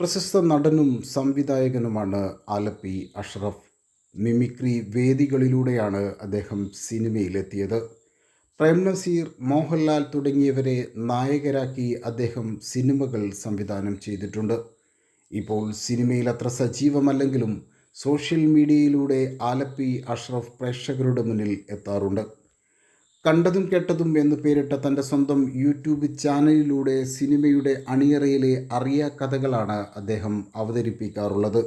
പ്രശസ്ത നടനും സംവിധായകനുമാണ് ആലപ്പി അഷ്റഫ്. മിമിക്രി വേദികളിലൂടെയാണ് അദ്ദേഹം സിനിമയിലെത്തിയത്. പ്രേം നസീർ മോഹൻലാൽ തുടങ്ങിയവരെ നായകരാക്കി അദ്ദേഹം സിനിമകൾ സംവിധാനം ചെയ്തിട്ടുണ്ട്. ഇപ്പോൾ സിനിമയിൽ അത്ര സജീവമല്ലെങ്കിലും സോഷ്യൽ മീഡിയയിലൂടെ ആലപ്പി അഷ്റഫ് പ്രേക്ഷകരുടെ മുന്നിൽ എത്താറുണ്ട്. കണ്ടതും കേട്ടതും എന്ന് പേരിട്ട തന്റെ സ്വന്തം യൂട്യൂബ് ചാനലിലൂടെ സിനിമയുടെ അണിയറയിലെ അറിയ കഥകളാണ് അദ്ദേഹം അവതരിപ്പിക്കാറുള്ളത്.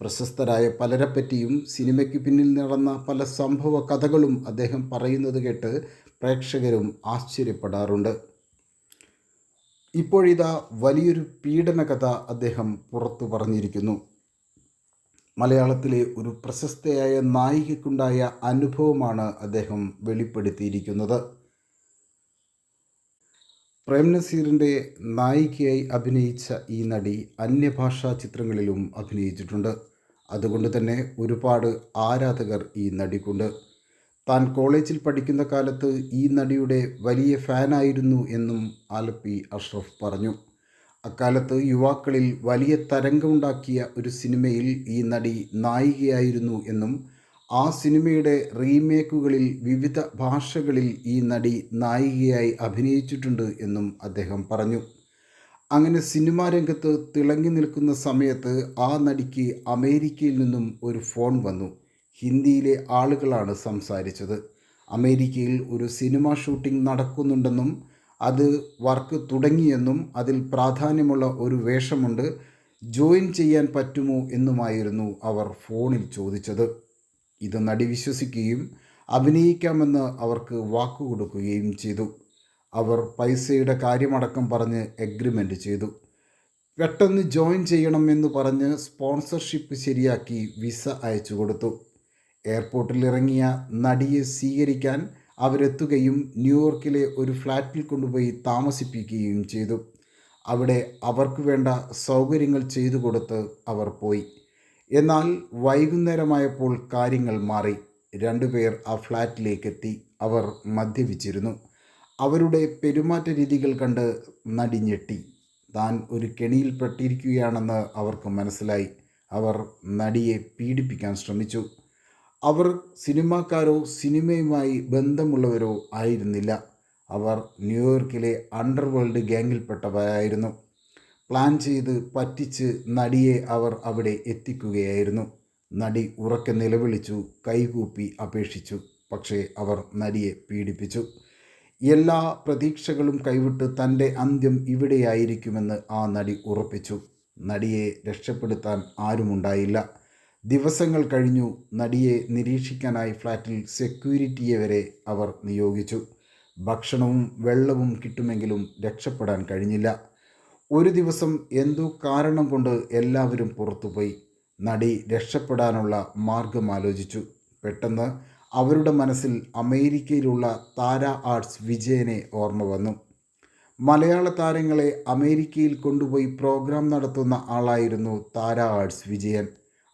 പ്രശസ്തരായ പലരെപ്പറ്റിയും സിനിമയ്ക്ക് പിന്നിൽ നടന്ന പല സംഭവ കഥകളും അദ്ദേഹം പറയുന്നത് കേട്ട് പ്രേക്ഷകരും ആശ്ചര്യപ്പെടാറുണ്ട്. ഇപ്പോഴിതാ വലിയൊരു പീഡന കഥ അദ്ദേഹം പുറത്തു പറഞ്ഞിരിക്കുന്നു. മലയാളത്തിലെ ഒരു പ്രശസ്തയായ നായികയ്ക്കുണ്ടായ അനുഭവമാണ് അദ്ദേഹം വെളിപ്പെടുത്തിയിരിക്കുന്നത്. പ്രേം നസീറിന്റെ നായികയായി അഭിനയിച്ച ഈ നടി അന്യഭാഷാ ചിത്രങ്ങളിലും അഭിനയിച്ചിട്ടുണ്ട്. അതുകൊണ്ട് തന്നെ ഒരുപാട് ആരാധകർ ഈ നടിക്കുണ്ട്. താൻ കോളേജിൽ പഠിക്കുന്ന കാലത്ത് ഈ നടിയുടെ വലിയ ഫാനായിരുന്നു എന്നും ആലപ്പി അഷ്റഫ് പറഞ്ഞു. അക്കാലത്ത് യുവാക്കളിൽ വലിയ തരംഗമുണ്ടാക്കിയ ഒരു സിനിമയിൽ ഈ നടി നായികയായിരുന്നു എന്നും ആ സിനിമയുടെ റീമേക്കുകളിൽ വിവിധ ഭാഷകളിൽ ഈ നടി നായികയായി അഭിനയിച്ചിട്ടുണ്ട് എന്നും അദ്ദേഹം പറഞ്ഞു. അങ്ങനെ സിനിമാ രംഗത്ത് തിളങ്ങി നിൽക്കുന്ന സമയത്ത് ആ നടിക്ക് അമേരിക്കയിൽ നിന്നും ഒരു ഫോൺ വന്നു. ഹിന്ദിയിലെ ആളുകളാണ് സംസാരിച്ചത്. അമേരിക്കയിൽ ഒരു സിനിമ ഷൂട്ടിംഗ് നടക്കുന്നുണ്ടെന്നും അത് വർക്ക് തുടങ്ങിയെന്നും അതിൽ പ്രാധാന്യമുള്ള ഒരു വേഷമുണ്ട്. ജോയിൻ ചെയ്യാൻ പറ്റുമോ എന്നുമായിരുന്നു അവർ ഫോണിൽ ചോദിച്ചത്. ഇത് നടി വിശ്വസിക്കുകയും അഭിനയിക്കാമെന്ന് അവർക്ക് വാക്കുകൊടുക്കുകയും ചെയ്തു. അവർ പൈസയുടെ കാര്യമടക്കം പറഞ്ഞ് എഗ്രിമെന്റ് ചെയ്തു. പെട്ടെന്ന് ജോയിൻ ചെയ്യണമെന്ന് പറഞ്ഞ് സ്പോൺസർഷിപ്പ് ശരിയാക്കി വിസ അയച്ചു കൊടുത്തു. എയർപോർട്ടിൽ ഇറങ്ങിയ നടിയെ സ്വീകരിക്കാൻ അവരെത്തുകയും ന്യൂയോർക്കിലെ ഒരു ഫ്ലാറ്റിൽ കൊണ്ടുപോയി താമസിപ്പിക്കുകയും ചെയ്തു. അവിടെ അവർക്ക് വേണ്ട സൗകര്യങ്ങൾ ചെയ്തു കൊടുത്ത് അവർ പോയി. എന്നാൽ വൈകുന്നേരമായപ്പോൾ കാര്യങ്ങൾ മാറി. രണ്ടുപേർ ആ ഫ്ലാറ്റിലേക്കെത്തി അവർ മദ്യപിച്ചിരുന്നു. അവരുടെ പെരുമാറ്റ രീതികൾ കണ്ട് നടി ഞെട്ടി താൻ ഒരു കെണിയിൽപ്പെട്ടിരിക്കുകയാണെന്ന് അവർക്ക് മനസ്സിലായി. അവർ നടിയെ പീഡിപ്പിക്കാൻ ശ്രമിച്ചു. അവർ സിനിമാക്കാരോ സിനിമയുമായി ബന്ധമുള്ളവരോ ആയിരുന്നില്ല. അവർ ന്യൂയോർക്കിലെ അണ്ടർവേൾഡ് ഗ്യാങ്ങിൽപ്പെട്ടവരായിരുന്നു പ്ലാൻ ചെയ്ത് പറ്റിച്ച് നടിയെ അവർ അവിടെ എത്തിക്കുകയായിരുന്നു. നടി ഉറക്കെ നിലവിളിച്ചു കൈകൂപ്പി അപേക്ഷിച്ചു. പക്ഷേ അവർ നടിയെ പീഡിപ്പിച്ചു. എല്ലാ പ്രതീക്ഷകളും കൈവിട്ട് തന്റെ അന്ത്യം ഇവിടെയായിരിക്കുമെന്ന് ആ നടി ഉറപ്പിച്ചു. നടിയെ രക്ഷപ്പെടുത്താൻ ആരുമുണ്ടായില്ല. ദിവസങ്ങൾ കഴിഞ്ഞു നടിയെ നിരീക്ഷിക്കാനായി ഫ്ലാറ്റിൽ സെക്യൂരിറ്റിയെ വരെ അവർ നിയോഗിച്ചു. ഭക്ഷണവും വെള്ളവും കിട്ടുമെങ്കിലും രക്ഷപ്പെടാൻ കഴിഞ്ഞില്ല. ഒരു ദിവസം എന്തോ കാരണം കൊണ്ട് എല്ലാവരും പുറത്തുപോയി? നടി രക്ഷപ്പെടാനുള്ള മാർഗം ആലോചിച്ചു പെട്ടെന്ന് അവരുടെ മനസ്സിൽ അമേരിക്കയിലുള്ള താര ആർട്സ് വിജയനെ ഓർമ്മ വന്നു. മലയാള താരങ്ങളെ അമേരിക്കയിൽ കൊണ്ടുപോയി പ്രോഗ്രാം നടത്തുന്ന ആളായിരുന്നു താര ആർട്സ് വിജയൻ.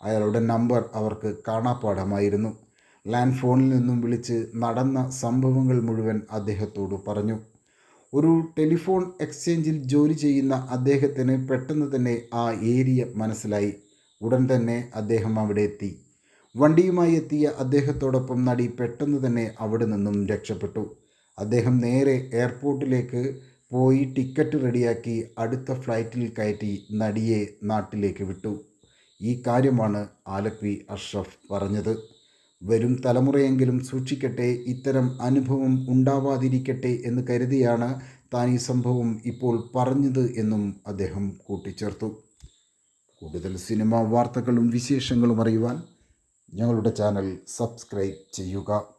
അയാളുടെ നമ്പർ അവർക്ക് കാണാപ്പാടമായിരുന്നു ലാൻഡ് ഫോണിൽ നിന്നും വിളിച്ച് നടന്ന സംഭവങ്ങൾ മുഴുവൻ അദ്ദേഹത്തോട് പറഞ്ഞു. ഒരു ടെലിഫോൺ എക്സ്ചേഞ്ചിൽ ജോലി ചെയ്യുന്ന അദ്ദേഹത്തിന് പെട്ടെന്ന് തന്നെ ആ ഏരിയ മനസ്സിലായി. ഉടൻ തന്നെ അദ്ദേഹം അവിടെ എത്തി. വണ്ടിയുമായി എത്തിയ അദ്ദേഹത്തോടൊപ്പം നടി പെട്ടെന്ന് തന്നെ അവിടെ നിന്നും രക്ഷപ്പെട്ടു. അദ്ദേഹം നേരെ എയർപോർട്ടിലേക്ക് പോയി ടിക്കറ്റ് റെഡിയാക്കി അടുത്ത ഫ്ലൈറ്റിൽ കയറ്റി നടിയെ നാട്ടിലേക്ക് വിട്ടു. ഈ കാര്യമാണ് ആലപ്പി അഷ്റഫ് പറഞ്ഞത്. വരും തലമുറയെങ്കിലും സൂക്ഷിക്കട്ടെ ഇത്തരം അനുഭവം ഉണ്ടാവാതിരിക്കട്ടെ എന്ന് കരുതിയാണ് താൻ ഈ സംഭവം ഇപ്പോൾ പറഞ്ഞത് എന്നും അദ്ദേഹം കൂട്ടിച്ചേർത്തു. കൂടുതൽ സിനിമാ വാർത്തകളും വിശേഷങ്ങളും അറിയുവാൻ ഞങ്ങളുടെ ചാനൽ സബ്സ്ക്രൈബ് ചെയ്യുക.